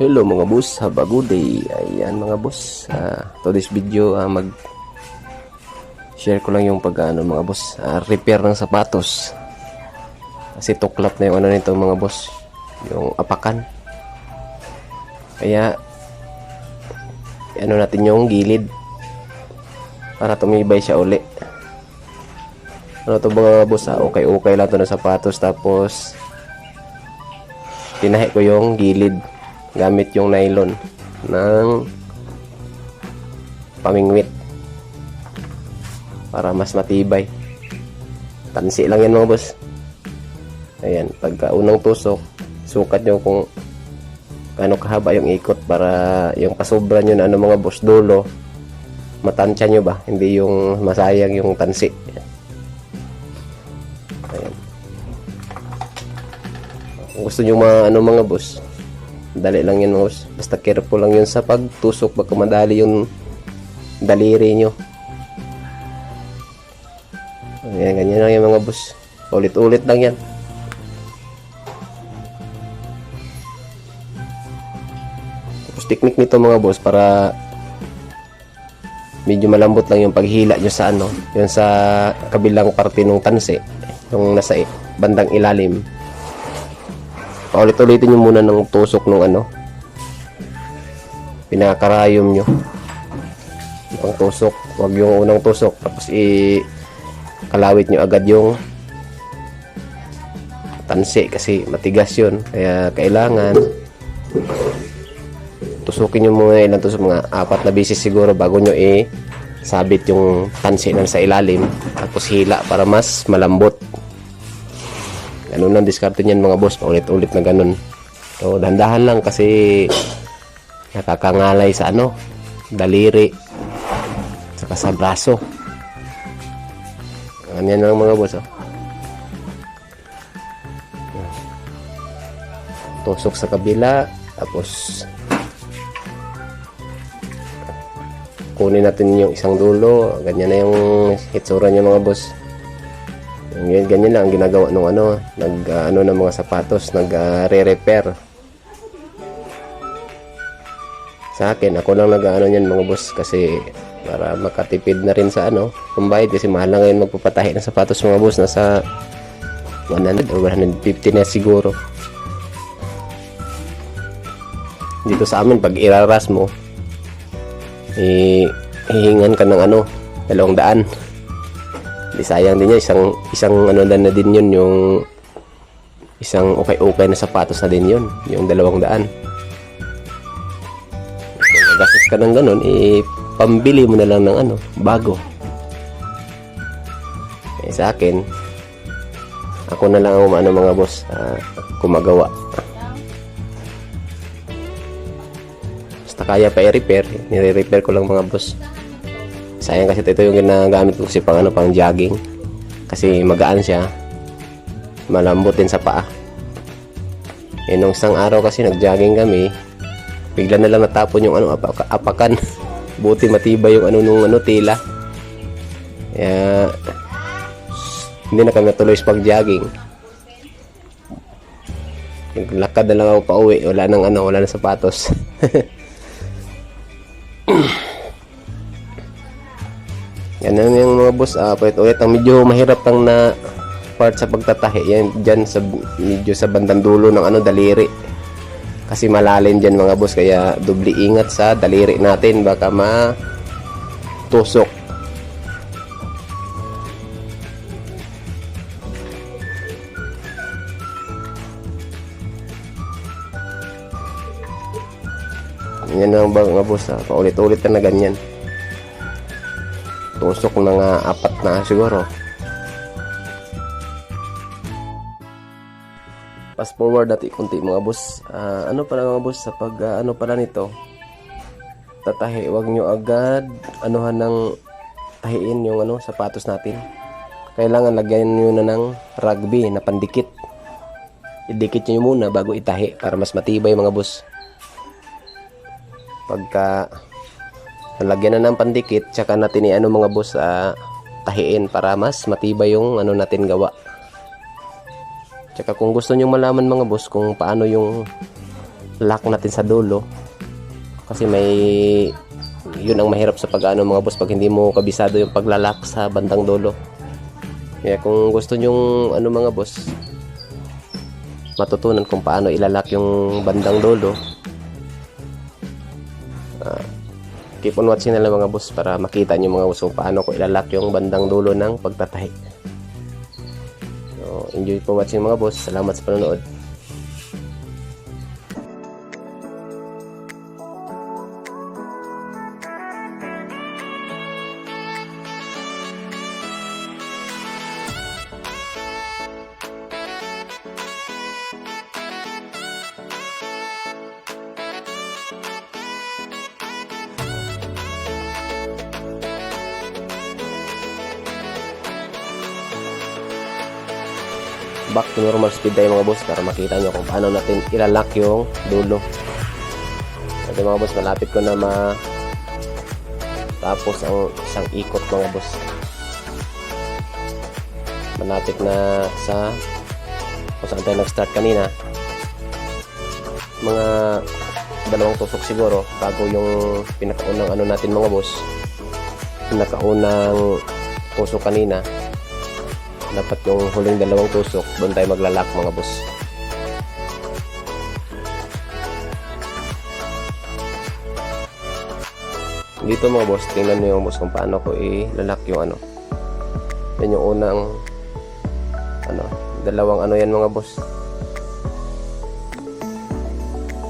Hello mga boss, have a good day. Ayan mga boss, ah, to video ah, mag share ko lang yung pag ano mga boss, ah, repair ng sapatos. Kasi tuklap na yung ano nito mga boss, yung apakan. Kaya ano natin yung gilid para tumibay siya uli. Ano to mga boss, ah, okay okay lang to ng sapatos tapos tinahi ko yung gilid gamit yung nylon ng pamingwit para mas matibay. Tansi lang yan mga boss. Ayan pagka unang tusok sukat nyo kung gaano kahaba yung ikot para yung pasobra nyo na ano mga boss dulo matansya nyo ba? Hindi yung masayang yung tansi. Ayan. Kung gusto nyo mga ano mga boss dali lang yun boss basta careful lang yun sa pagtusok. Baka madali yung daliri nyo. Ayan, ganyan lang yung mga boss. Ulit-ulit lang yan. Tapos technique nito mga boss para medyo malambot lang yung paghila nyo sa ano yung sa kabilang parte ng tansi yung nasa bandang ilalim paulit-ulitin nyo muna ng tusok ng ano. Pinakarayom nyo. Yung tusok. Wag yung unang tusok. Tapos i kalawit nyo agad yung tansi kasi matigas yun. Kaya kailangan tusukin nyo muna ilang tusok mga apat na bisis siguro bago nyo i sabit yung tansi na sa ilalim. Tapos hila para mas malambot Ganun lang diskarte niyan mga boss, paulit-ulit na ganun. So, dandahan lang kasi nakakangalay sa ano, daliri, saka sa braso. Ganyan lang mga boss, oh. Tusok sa kabila, tapos kunin natin yung isang dulo, ganyan na yung hitsura niya mga boss. Ganyan, ganyan lang ang ginagawa nung ano, nag ah, ano ng mga sapatos, nag ah, re-repair. Sa akin, ako lang nag ano niyan mga boss kasi para makatipid na rin sa ano, pambayad kasi mahal na ngayon magpapatahi ng sapatos mga boss nasa 100 or 150 na siguro. Dito sa amin pag iraras mo eh hihingan ka ng ano, dalawang daan. Di sayang din yun. Isang, isang ano na, na din yun. Yung isang okay-okay na sapatos na din yun. Yung dalawang daan. Kung gagastos ka ng ganun, eh, pambili mo na lang ng ano, bago. Eh, sa akin, ako na lang ang mga boss, ah, kumagawa. Basta kaya pa i-repair, nire-repair ko lang mga boss. Sayang kasi ito yung ginagamit ko kasi pang ano, pang jogging. Kasi magaan siya. Malambot din sa paa. Eh, nung isang araw kasi nag-jogging kami, bigla na lang natapon yung ano, apak- apakan. Buti matibay yung ano nung ano, tila. Kaya, hindi na kami natuloy sa pag-jogging. Naglakad na lang ako pa uwi. Wala nang ano, wala nang sapatos. Ganun yung mga boss, uh, ulit ang medyo mahirap lang na part sa pagtatahi. Yan dyan sa medyo sa bandang dulo ng ano daliri. Kasi malalim dyan mga boss kaya dubli ingat sa daliri natin baka ma tusok. Yan ang mga boss, ah, paulit-ulit na ganyan tusok ng uh, apat na siguro. Fast forward natin kunti mga boss. Uh, ano pala mga boss sa pag uh, ano pala nito? Tatahi wag nyo agad anuhan ng tahiin yung ano sapatos natin. Kailangan lagyan nyo na ng rugby na pandikit. Idikit nyo muna bago itahi para mas matibay mga boss. Pagka Nalagyan na ng pandikit, tsaka natin i-ano mga boss, uh, tahiin para mas matibay yung ano natin gawa. Tsaka kung gusto niyo malaman mga boss kung paano yung lock natin sa dulo kasi may yun ang mahirap sa pag ano mga boss pag hindi mo kabisado yung paglalak sa bandang dulo kaya kung gusto nyong ano mga boss matutunan kung paano ilalak yung bandang dulo keep on watching na mga boss para makita nyo mga boss kung paano ko ilalak yung bandang dulo ng pagtatahi. So enjoy po watching mga boss. Salamat sa panonood back to normal speed tayo mga boss para makita nyo kung paano natin ilalak yung dulo. Ito mga boss malapit ko na ma tapos ang isang ikot mga boss. Malapit na sa kung saan tayo nag start kanina. Mga dalawang tusok siguro bago yung pinakaunang ano natin mga boss. Pinakaunang tusok kanina dapat yung huling dalawang tusok doon tayo maglalak mga boss. Dito mga boss tingnan nyo yung boss kung paano ko ilalak yung ano. Yan yung unang ano dalawang ano yan mga boss.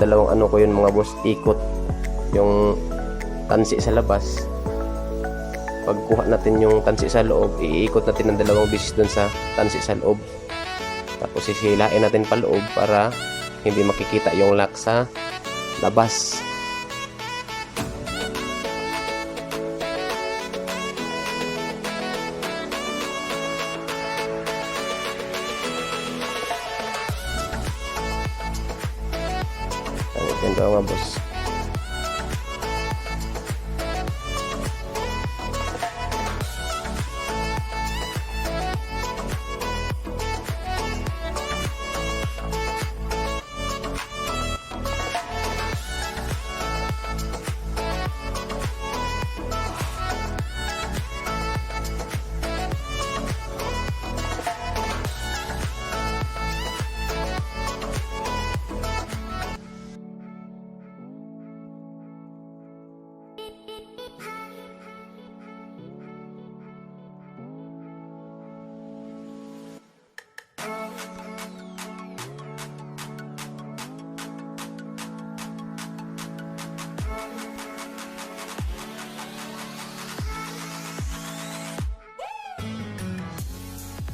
Dalawang ano ko yun mga boss ikot yung tansi sa labas pagkuha natin yung tansi sa loob, iikot natin ng dalawang bisis dun sa tansi sa loob. Tapos sisilain natin pa loob para hindi makikita yung lock sa labas. Ganda nga boss.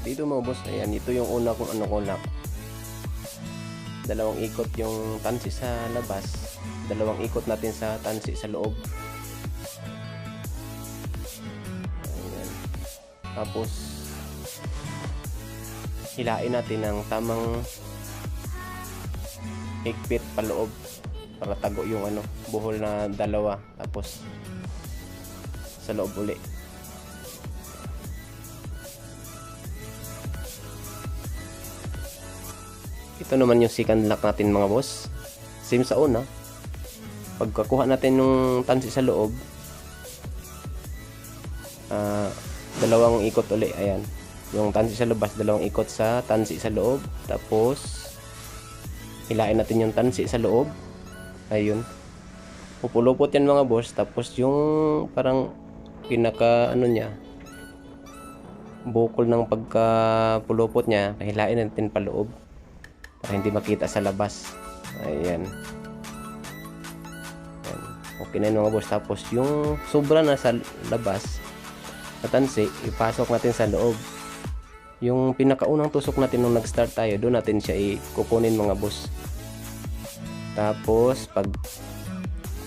Dito mga boss, ayan, ito yung una kong ano ko lock. Dalawang ikot yung tansi sa labas, dalawang ikot natin sa tansi sa loob. Ayan. Tapos, hilain natin ng tamang higpit paloob para tago yung ano, buhol na dalawa. Tapos, sa loob uli. Ito naman yung second lock natin mga boss. Same sa una. Pagkakuha natin ng tansi sa loob, ah, dalawang ikot uli. Ayan. Yung tansi sa labas, dalawang ikot sa tansi sa loob. Tapos, hilain natin yung tansi sa loob. Ayun. Pupulupot yan mga boss. Tapos yung parang pinaka ano niya, bukol ng pagkapulupot niya, hilain natin pa loob para hindi makita sa labas. Ayan. Ayan. okay na yun mga boss. Tapos yung sobra na sa labas na tansi ipasok natin sa loob. Yung pinakaunang tusok natin nung nag start tayo doon natin siya ikukunin mga boss. Tapos pag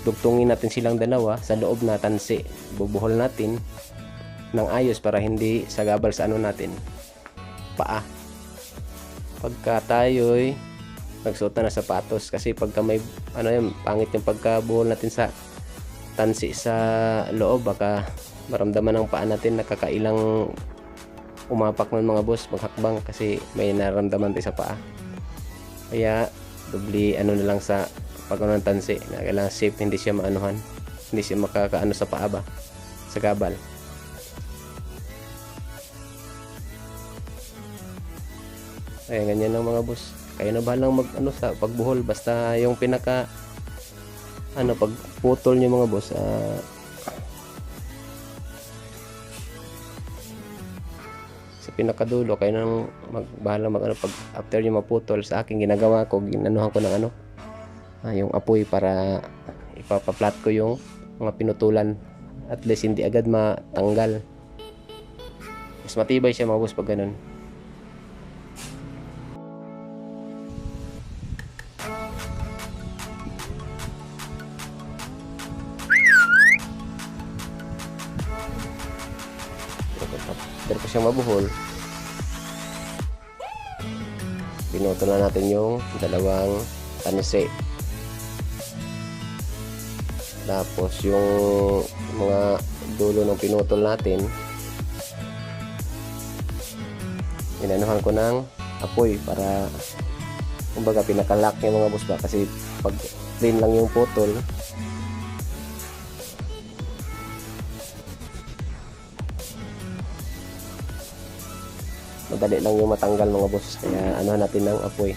dugtungin natin silang dalawa sa loob na tansi bubuhol natin ng ayos para hindi sagabal sa ano natin paa pagka tayo'y nagsuot na ng sapatos. Kasi pagka may ano yun, pangit yung pagkabuhol natin sa tansi sa loob baka maramdaman ng paa natin nakakailang umapak ng mga boss maghakbang kasi may naramdaman tayo sa paa. Kaya dubli ano na lang sa pag ano ng tansi na kailangan safe hindi siya maanuhan hindi siya makakaano sa paa ba sa gabal Kaya ganyan lang mga boss. Kayo na bahalang mag ano sa pagbuhol. Basta yung pinaka ano pag putol niyo mga boss ah, sa pinakadulo kayo nang magbahala mag ano pag after niyo maputol sa akin ginagawa ko ginanuhan ko ng ano ah, yung apoy para ipapaplat ko yung mga pinutulan. At least hindi agad matanggal. Mas matibay siya mga boss pag ganun Mabuhol, pinuto na natin yung dalawang tanise. Tapos yung mga dulo ng pinutol natin, inanuhan ko ng apoy para kumbaga pinakalak yung mga boss kasi pag plain lang yung putol madali lang yung matanggal mga boss. Kaya ano natin ng apoy.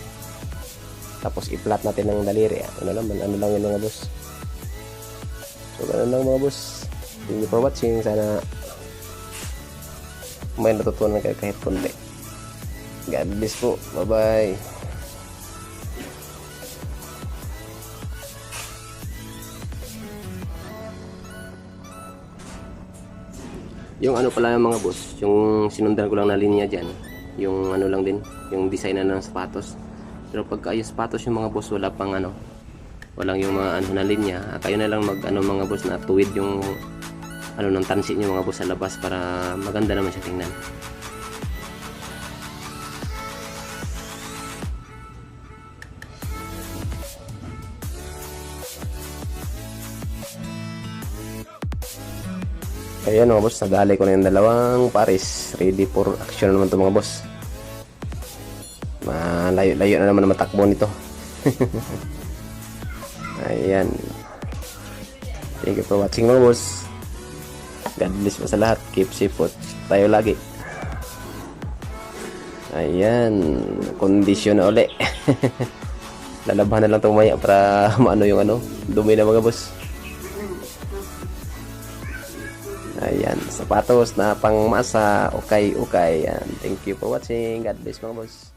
Tapos i-flat natin ng daliri. Ano naman ano lang yun mga boss. So ganun lang mga boss. Thank you for watching. Sana may natutunan kayo kahit konti. God bless po. Bye bye yung ano pala yung mga boss yung sinundan ko lang na linya dyan yung ano lang din yung design na ng sapatos. Pero pagka yung sapatos yung mga boss wala pang ano walang yung mga ano na linya Ah, kayo na lang mag ano mga boss na tuwid yung ano ng tansi nyo mga boss sa labas para maganda naman siya tingnan Ayan mga boss, nagalay ko na yung dalawang pares. Ready for action naman to mga boss. Malayo-layo na naman ang matakbo nito. Ayan. Thank you for watching mga boss. God bless po sa lahat. Keep safe po tayo lagi. Ayan. Kondisyon na uli. Lalabahan na lang ito maya para maano yung ano. Dumi na mga boss. Sapatos na pangmasa, okay, okay. Ayan, thank you for watching. God bless mga boss.